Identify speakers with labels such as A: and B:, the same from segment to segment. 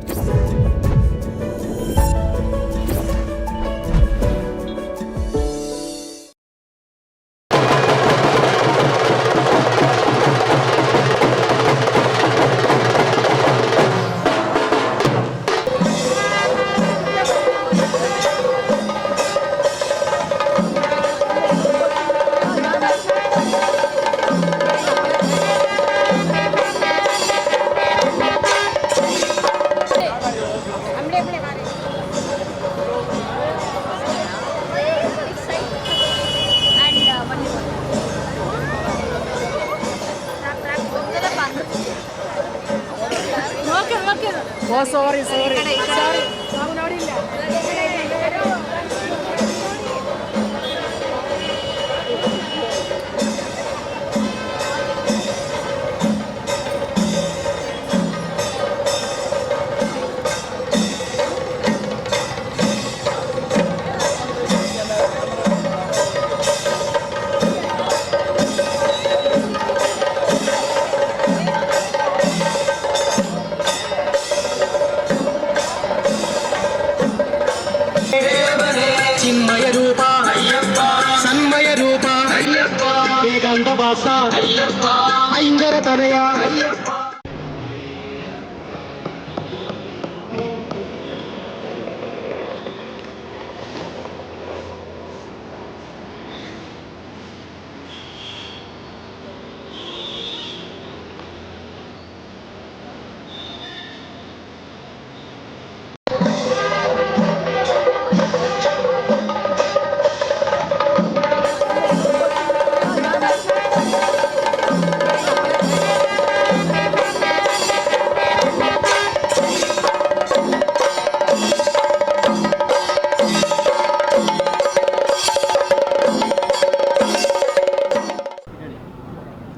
A: you. ಸಾರಿ ಸಾರಿ ಸಾರಿ ನಾವು
B: ഏകാന്തവാസ ஐங்கர தனையா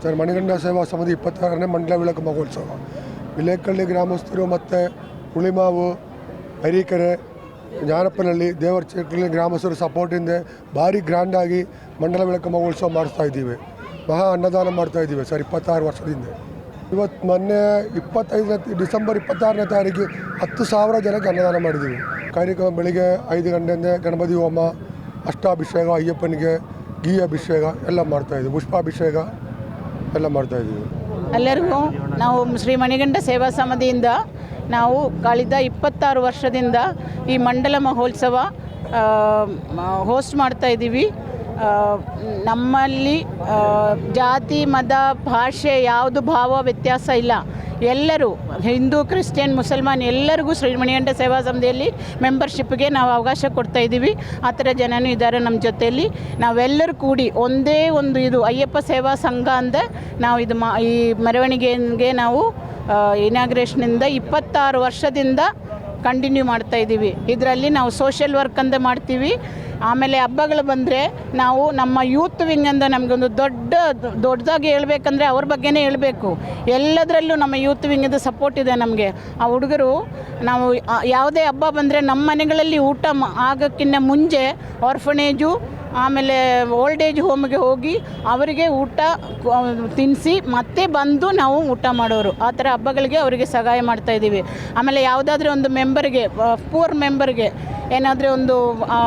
C: ಸರ್ ಮಣಿಗಂಡ ಸೇವಾ ಸಮಿತಿ ಇಪ್ಪತ್ತಾರನೇ ಮಂಡಲ ಬೆಳಕು ಮಹೋತ್ಸವ. ವಿಲೇಕಳ್ಳಿ ಗ್ರಾಮಸ್ಥರು ಮತ್ತು ಹುಳಿಮಾವು ಹರಿಕೆರೆ ಜ್ಞಾನಪ್ಪನಹಳ್ಳಿ ದೇವರಚಕ್ರಲ್ಲಿ ಗ್ರಾಮಸ್ಥರು ಸಪೋರ್ಟಿಂದ ಭಾರಿ ಗ್ರ್ಯಾಂಡಾಗಿ ಮಂಡಲ ವಿಳಕ ಮಹೋತ್ಸವ ಮಾಡಿಸ್ತಾ ಇದ್ದೀವಿ. ಮಹಾ ಅನ್ನದಾನ ಮಾಡ್ತಾ ಇದ್ದೀವಿ ಸರ್, ಇಪ್ಪತ್ತಾರು ವರ್ಷದಿಂದ. ಇವತ್ತು ಮೊನ್ನೆ ಇಪ್ಪತ್ತೈದನೇ ಡಿಸೆಂಬರ್ ಇಪ್ಪತ್ತಾರನೇ ತಾರೀಕು ಹತ್ತು ಸಾವಿರ ಜನಕ್ಕೆ ಅನ್ನದಾನ ಮಾಡಿದ್ದೀವಿ. ಕಾರ್ಯಕ್ರಮ ಬೆಳಿಗ್ಗೆ ಐದು ಗಂಟೆಯಿಂದ ಗಣಪತಿ ಹೋಮ, ಅಷ್ಟಾಭಿಷೇಕ, ಅಯ್ಯಪ್ಪನಿಗೆ ಗೀ ಅಭಿಷೇಕ ಎಲ್ಲ ಮಾಡ್ತಾಯಿದ್ದೀವಿ ಪುಷ್ಪಾಭಿಷೇಕ ಎಲ್ಲ ಮಾಡ್ತಾಯಿದ್ದೀವಿ
D: ಎಲ್ಲರಿಗೂ ನಾವು ಶ್ರೀ ಮಣಿಗಂಡ ಸೇವಾ ಸಮಿತಿಯಿಂದ ನಾವು ಕಳೆದ ಇಪ್ಪತ್ತಾರು ವರ್ಷದಿಂದ ಈ ಮಂಡಲ ಮಹೋತ್ಸವ ಹೋಸ್ಟ್ ಮಾಡ್ತಾ ಇದ್ದೀವಿ. ನಮ್ಮಲ್ಲಿ ಜಾತಿ, ಮತ, ಭಾಷೆ ಯಾವುದು ಭಾವ ವ್ಯತ್ಯಾಸ ಇಲ್ಲ. ಎಲ್ಲರೂ, ಹಿಂದೂ, ಕ್ರಿಶ್ಚಿಯನ್, ಮುಸಲ್ಮಾನ್ ಎಲ್ಲರಿಗೂ ಶ್ರೀ ಮಣಿಗಂಡ ಸೇವಾ ಸಮಿತಿಯಲ್ಲಿ ಮೆಂಬರ್ಶಿಪ್ಗೆ ನಾವು ಅವಕಾಶ ಕೊಡ್ತಾ ಇದ್ದೀವಿ. ಆ ಥರ ಜನನೂ ಇದ್ದಾರೆ ನಮ್ಮ ಜೊತೆಯಲ್ಲಿ. ನಾವೆಲ್ಲರೂ ಕೂಡಿ ಒಂದೇ ಒಂದು ಇದು ಅಯ್ಯಪ್ಪ ಸೇವಾ ಸಂಘ ಅಂದ ನಾವು ಇದು ಮಾ, ಈ ಮೆರವಣಿಗೆಗೆ ನಾವು ಇನಾಗ್ರೇಷನಿಂದ ಇಪ್ಪತ್ತಾರು ವರ್ಷದಿಂದ ಕಂಟಿನ್ಯೂ ಮಾಡ್ತಾ ಇದ್ದೀವಿ. ಇದರಲ್ಲಿ ನಾವು ಸೋಷಿಯಲ್ ವರ್ಕ್ ಅಂತ ಮಾಡ್ತೀವಿ. ಆಮೇಲೆ ಹಬ್ಬಗಳು ಬಂದರೆ ನಾವು ನಮ್ಮ ಯೂತ್ ವಿಂಗ್ ಅಂತ ನಮಗೊಂದು ದೊಡ್ಡ ದೊಡ್ಡದಾಗಿ ಹೇಳ್ಬೇಕಂದ್ರೆ ಅವ್ರ ಬಗ್ಗೆನೇ ಹೇಳಬೇಕು. ಎಲ್ಲದರಲ್ಲೂ ನಮ್ಮ ಯೂತ್ ವಿಂಗಿಂದ ಸಪೋರ್ಟ್ ಇದೆ ನಮಗೆ. ಆ ಹುಡುಗರು ನಾವು ಯಾವುದೇ ಹಬ್ಬ ಬಂದರೆ ನಮ್ಮ ಮನೆಗಳಲ್ಲಿ ಊಟ ಆಗೋಕ್ಕಿಂತ ಮುಂಚೆ ಆರ್ಫನೇಜು ಆಮೇಲೆ ಓಲ್ಡ್ ಏಜ್ ಹೋಮ್ಗೆ ಹೋಗಿ ಅವರಿಗೆ ಊಟ ತಿನ್ನಿಸಿ ಮತ್ತೆ ಬಂದು ನಾವು ಊಟ ಮಾಡೋರು. ಆ ಥರ ಹಬ್ಬಗಳಿಗೆ ಅವರಿಗೆ ಸಹಾಯ ಮಾಡ್ತಾ ಇದ್ದೀವಿ. ಆಮೇಲೆ ಯಾವುದಾದ್ರೂ ಒಂದು ಮೆಂಬರ್ಗೆ ಪೂರ್ ಮೆಂಬರ್ಗೆ ಏನಾದರೂ ಒಂದು ಆ,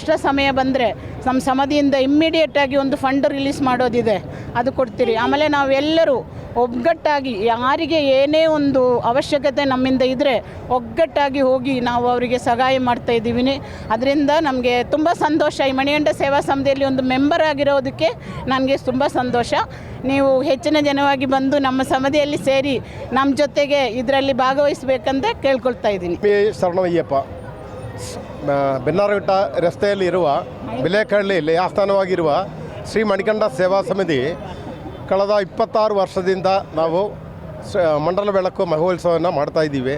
D: ಕಷ್ಟ ಸಮಯ ಬಂದರೆ ನಮ್ಮ ಸಮಾಧಿಯಿಂದ ಇಮ್ಮಿಡಿಯೇಟಾಗಿ ಒಂದು ಫಂಡ್ ರಿಲೀಸ್ ಮಾಡೋದಿದೆ. ಅದು ಕೊಡ್ತೀರಿ. ಆಮೇಲೆ ನಾವೆಲ್ಲರೂ ಒಗ್ಗಟ್ಟಾಗಿ ಯಾರಿಗೆ ಏನೇ ಒಂದು ಅವಶ್ಯಕತೆ ನಮ್ಮಿಂದ ಇದ್ದರೆ ಒಗ್ಗಟ್ಟಾಗಿ ಹೋಗಿ ನಾವು ಅವರಿಗೆ ಸಹಾಯ ಮಾಡ್ತಾ ಇದ್ದೀವಿ ಅದರಿಂದ ನಮಗೆ ತುಂಬ ಸಂತೋಷ. ಈ ಮಣಿಯಂಡ ಸೇವಾ ಸಮಿತಿಯಲ್ಲಿ ಒಂದು ಮೆಂಬರ್ ಆಗಿರೋದಕ್ಕೆ ನನಗೆ ತುಂಬ ಸಂತೋಷ. ನೀವು ಹೆಚ್ಚಿನ ಜನವಾಗಿ ಬಂದು ನಮ್ಮ ಸಮಿತಿಯಲ್ಲಿ ಸೇರಿ ನಮ್ಮ ಜೊತೆಗೆ ಇದರಲ್ಲಿ ಭಾಗವಹಿಸಬೇಕಂತ ಕೇಳ್ಕೊಳ್ತಾ ಇದ್ದೀನಿ.
E: ಶರಣಯ್ಯಪ್ಪ. ಬೆನ್ನಾರಘಟ್ಟ ರಸ್ತೆಯಲ್ಲಿ ಇರುವ ಬಿಲೇಕಹಳ್ಳಿಯಲ್ಲಿ ಆಸ್ಥಾನವಾಗಿರುವ ಶ್ರೀ ಮಣಿಕಂಡ ಸೇವಾ ಸಮಿತಿ ಕಳೆದ ಇಪ್ಪತ್ತಾರು ವರ್ಷದಿಂದ ನಾವು ಮಂಡಲ ಬೆಳಕು ಮಹೋತ್ಸವವನ್ನು ಮಾಡ್ತಾ ಇದ್ದೀವಿ.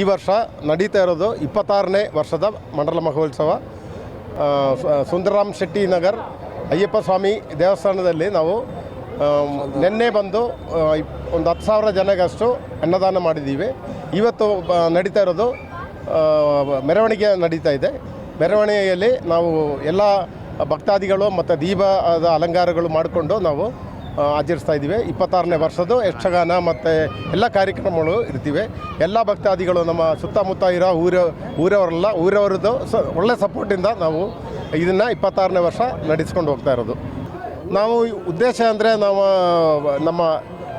E: ಈ ವರ್ಷ ನಡೀತಾ ಇರೋದು ಇಪ್ಪತ್ತಾರನೇ ವರ್ಷದ ಮಂಡಲ ಮಹೋತ್ಸವ. ಸುಂದರರಾಮ್ ಶೆಟ್ಟಿ ನಗರ್, ಅಯ್ಯಪ್ಪ ಸ್ವಾಮಿ ದೇವಸ್ಥಾನದಲ್ಲಿ ನಾವು ನಿನ್ನೆ ಬಂದು ಒಂದು ಹತ್ತು ಸಾವಿರ ಜನಗಷ್ಟು ಅನ್ನದಾನ ಮಾಡಿದ್ದೀವಿ. ಇವತ್ತು ನಡೀತಾ ಇರೋದು ಮೆರವಣಿಗೆ ನಡೀತಾ ಇದೆ. ಮೆರವಣಿಗೆಯಲ್ಲಿ ನಾವು ಎಲ್ಲ ಭಕ್ತಾದಿಗಳು ಮತ್ತು ದೀಪದ ಅಲಂಕಾರಗಳು ಮಾಡಿಕೊಂಡು ನಾವು ಆಚರಿಸ್ತಾ ಇದ್ದೀವಿ. ಇಪ್ಪತ್ತಾರನೇ ವರ್ಷದ್ದು ಯಕ್ಷಗಾನ ಮತ್ತು ಎಲ್ಲ ಕಾರ್ಯಕ್ರಮಗಳು ಇರ್ತೀವಿ. ಎಲ್ಲ ಭಕ್ತಾದಿಗಳು ನಮ್ಮ ಸುತ್ತಮುತ್ತ ಇರೋ ಊರ, ಊರವರೆಲ್ಲ, ಊರವರದ್ದು ಸ, ಒಳ್ಳೆ ಸಪೋರ್ಟಿಂದ ನಾವು ಇದನ್ನು ಇಪ್ಪತ್ತಾರನೇ ವರ್ಷ ನಡೆಸ್ಕೊಂಡು ಹೋಗ್ತಾ ಇರೋದು. ನಾವು ಉದ್ದೇಶ ಅಂದರೆ ನಾವು, ನಮ್ಮ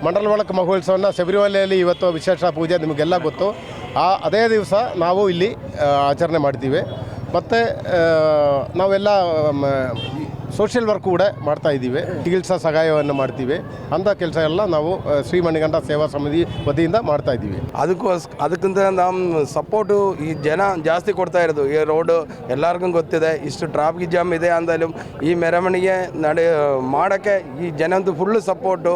E: ಮಂಡಲ ಒಳಕ್ಕೆ ಮಹೋತ್ಸವನ ಶಬರಿಮಲೆಯಲ್ಲಿ ಇವತ್ತು ವಿಶೇಷ ಪೂಜೆ ನಿಮಗೆಲ್ಲ ಗೊತ್ತು. ಆ ಅದೇ ದಿವಸ ನಾವು ಇಲ್ಲಿ ಆಚರಣೆ ಮಾಡ್ತೀವಿ ಮತ್ತು ನಾವೆಲ್ಲ ಸೋಷಿಯಲ್ ವರ್ಕ್ ಕೂಡ ಮಾಡ್ತಾ ಇದ್ದೀವಿ. ಚಿಕಿತ್ಸಾ ಸಹಾಯವನ್ನು ಮಾಡ್ತೀವಿ. ಅಂಥ ಕೆಲಸ ಎಲ್ಲ ನಾವು ಶ್ರೀ ಮಣಿಕಂಠ ಸೇವಾ ಸಮಿತಿ ವತಿಯಿಂದ ಮಾಡ್ತಾ ಇದ್ದೀವಿ.
F: ಅದಕ್ಕೋಸ್, ಅದಕ್ಕಿಂತ ನಮ್ಮ ಸಪೋರ್ಟು ಈ ಜನ ಜಾಸ್ತಿ ಕೊಡ್ತಾ ಇರೋದು. ಈ ರೋಡು ಎಲ್ಲರಿಗೂ ಗೊತ್ತಿದೆ. ಇಷ್ಟು ಟ್ರಾಫಿಕ್ ಜಾಮ್ ಇದೆ ಅಂದಲು ಈ ಮೆರವಣಿಗೆ ನಡೆ, ಮಾಡೋಕ್ಕೆ ಈ ಜನದ್ದು ಫುಲ್ಲು ಸಪೋರ್ಟು.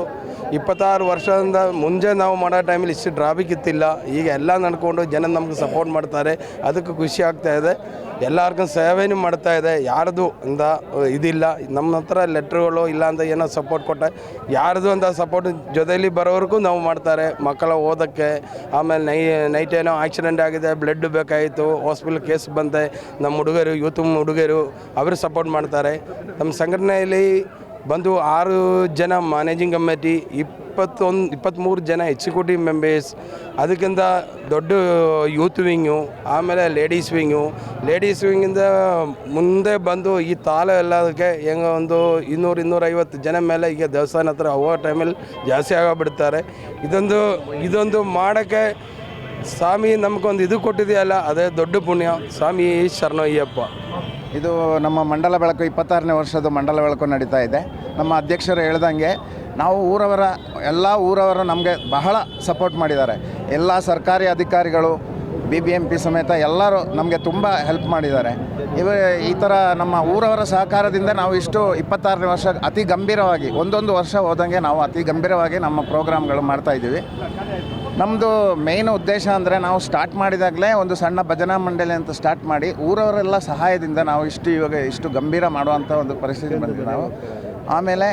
F: ಇಪ್ಪತ್ತಾರು ವರ್ಷದಿಂದ ಮುಂಚೆ ನಾವು ಮಾಡೋ ಟೈಮಲ್ಲಿ ಇಷ್ಟು ಟ್ರಾಫಿಕ್ ಇತ್ತಿಲ್ಲ. ಈಗ ಎಲ್ಲ ನಡ್ಕೊಂಡು ಜನ ನಮ್ಗೆ ಸಪೋರ್ಟ್ ಮಾಡ್ತಾರೆ. ಅದಕ್ಕೆ ಖುಷಿ ಆಗ್ತಾ ಇದೆ. ಎಲ್ಲರಿಗೂ ಸೇವೆನೂ ಮಾಡ್ತಾ ಇದೆ. ಯಾರ್ದು ಅಂತ ಇದಿಲ್ಲ. ನಮ್ಮ ಹತ್ರ ಲೆಟ್ರುಗಳು ಇಲ್ಲ ಅಂತ ಏನೋ ಸಪೋರ್ಟ್ ಕೊಟ್ಟೆ ಯಾರ್ದು ಅಂತ ಸಪೋರ್ಟ್ ಜೊತೆಯಲ್ಲಿ ಬರೋವರೆಗೂ ನಾವು ಮಾಡ್ತಾರೆ. ಮಕ್ಕಳ ಓದೋಕ್ಕೆ, ಆಮೇಲೆ ನೈ ನೈಟ್ ಏನೋ ಆಕ್ಸಿಡೆಂಟ್ ಆಗಿದೆ ಬ್ಲಡ್ ಬೇಕಾಯಿತು ಹಾಸ್ಪಿಟ್ಲ್ ಕೇಸ್ ಬಂತೆ. ನಮ್ಮ ಹುಡುಗರು ಯೂತ್ ಹುಡುಗರು, ಅವರು ಸಪೋರ್ಟ್ ಮಾಡ್ತಾರೆ. ನಮ್ಮ ಸಂಘಟನೆಯಲ್ಲಿ ಬಂದು ಆರು ಜನ ಮ್ಯಾನೇಜಿಂಗ್ ಕಮಿಟಿ ಇಪ್ಪತ್ತೊಂದು ಇಪ್ಪತ್ತ್ಮೂರು ಜನ ಎಕ್ಸಿಕ್ಯೂಟಿವ್ ಮೆಂಬರ್ಸ್ ಅದಕ್ಕಿಂತ ದೊಡ್ಡ ಯೂತ್ ವಿಂಗು ಆಮೇಲೆ ಲೇಡೀಸ್ ವಿಂಗು ಲೇಡೀಸ್ ವಿಂಗಿಂದ ಮುಂದೆ ಬಂದು ಈ ತಾಲ ಎಲ್ಲದಕ್ಕೆ ಹೆಂಗೆ ಒಂದು ಇನ್ನೂರು, ಇನ್ನೂರೈವತ್ತು ಜನ ಮೇಲೆ ಈಗ ದೇವಸ್ಥಾನ ಹತ್ರ ಹೋಗೋ ಟೈಮಲ್ಲಿ ಜಾಸ್ತಿ ಆಗೋಗ್ಬಿಡ್ತಾರೆ. ಇದೊಂದು ಇದೊಂದು ಮಾಡೋಕ್ಕೆ ಸ್ವಾಮಿ ನಮಗೊಂದು ಇದು ಕೊಟ್ಟಿದೆಯಲ್ಲ, ಅದೇ ದೊಡ್ಡ ಪುಣ್ಯ. ಸ್ವಾಮಿ ಶರಣಯ್ಯಪ್ಪ.
G: ಇದು ನಮ್ಮ ಮಂಡಲ ಬೆಳಕು, ಇಪ್ಪತ್ತಾರನೇ ವರ್ಷದ ಮಂಡಲ ಬೆಳಕು ನಡೀತಾ ಇದೆ. ನಮ್ಮ ಅಧ್ಯಕ್ಷರು ಹೇಳ್ದಂಗೆ ನಾವು ಊರವರ, ಎಲ್ಲ ಊರವರು ನಮಗೆ ಬಹಳ ಸಪೋರ್ಟ್ ಮಾಡಿದ್ದಾರೆ. ಎಲ್ಲ ಸರ್ಕಾರಿ ಅಧಿಕಾರಿಗಳು ಬಿ ಬಿ ಎಂ ಪಿ ಸಮೇತ ಎಲ್ಲರೂ ನಮಗೆ ತುಂಬ ಹೆಲ್ಪ್ ಮಾಡಿದ್ದಾರೆ. ಇವ ಈ ಥರ ನಮ್ಮ ಊರವರ ಸಹಕಾರದಿಂದ ನಾವು ಇಷ್ಟು ಇಪ್ಪತ್ತಾರನೇ ವರ್ಷ ಅತಿ ಗಂಭೀರವಾಗಿ, ಒಂದೊಂದು ವರ್ಷ ಹೋದಂಗೆ ನಾವು ಅತಿ ಗಂಭೀರವಾಗಿ ನಮ್ಮ ಪ್ರೋಗ್ರಾಮ್ಗಳು ಮಾಡ್ತಾಯಿದ್ದೀವಿ ನಮ್ಮದು ಮೇಯ್ನ್ ಉದ್ದೇಶ ಅಂದರೆ ನಾವು ಸ್ಟಾರ್ಟ್ ಮಾಡಿದಾಗಲೇ ಒಂದು ಸಣ್ಣ ಭಜನಾ ಮಂಡಳಿ ಅಂತ ಸ್ಟಾರ್ಟ್ ಮಾಡಿ ಊರವರೆಲ್ಲ ಸಹಾಯದಿಂದ ನಾವು ಇಷ್ಟು ಇವಾಗ ಇಷ್ಟು ಗಂಭೀರ ಮಾಡುವಂಥ ಒಂದು ಪರಿಸ್ಥಿತಿ ಬಂದಿದೆ ನಾವು. ಆಮೇಲೆ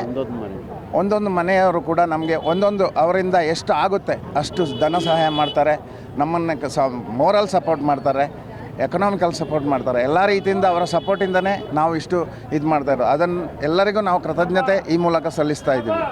G: ಒಂದೊಂದು ಮನೆಯವರು ಕೂಡ ನಮಗೆ ಒಂದೊಂದು ಅವರಿಂದ ಎಷ್ಟು ಆಗುತ್ತೆ ಅಷ್ಟು ಧನ ಸಹಾಯ ಮಾಡ್ತಾರೆ. ನಮ್ಮನ್ನು ಸ ಮೋರಲ್ ಸಪೋರ್ಟ್ ಮಾಡ್ತಾರೆ ಎಕನಾಮಿಕಲ್ ಸಪೋರ್ಟ್ ಮಾಡ್ತಾರೆ. ಎಲ್ಲ ರೀತಿಯಿಂದ ಅವರ ಸಪೋರ್ಟಿಂದನೇ ನಾವು ಇಷ್ಟು ಇದು ಮಾಡ್ತಾ ಇರೋದು. ಅದನ್ನು ಎಲ್ಲರಿಗೂ ನಾವು ಕೃತಜ್ಞತೆ ಈ ಮೂಲಕ ಸಲ್ಲಿಸ್ತಾ ಇದ್ದೀವಿ.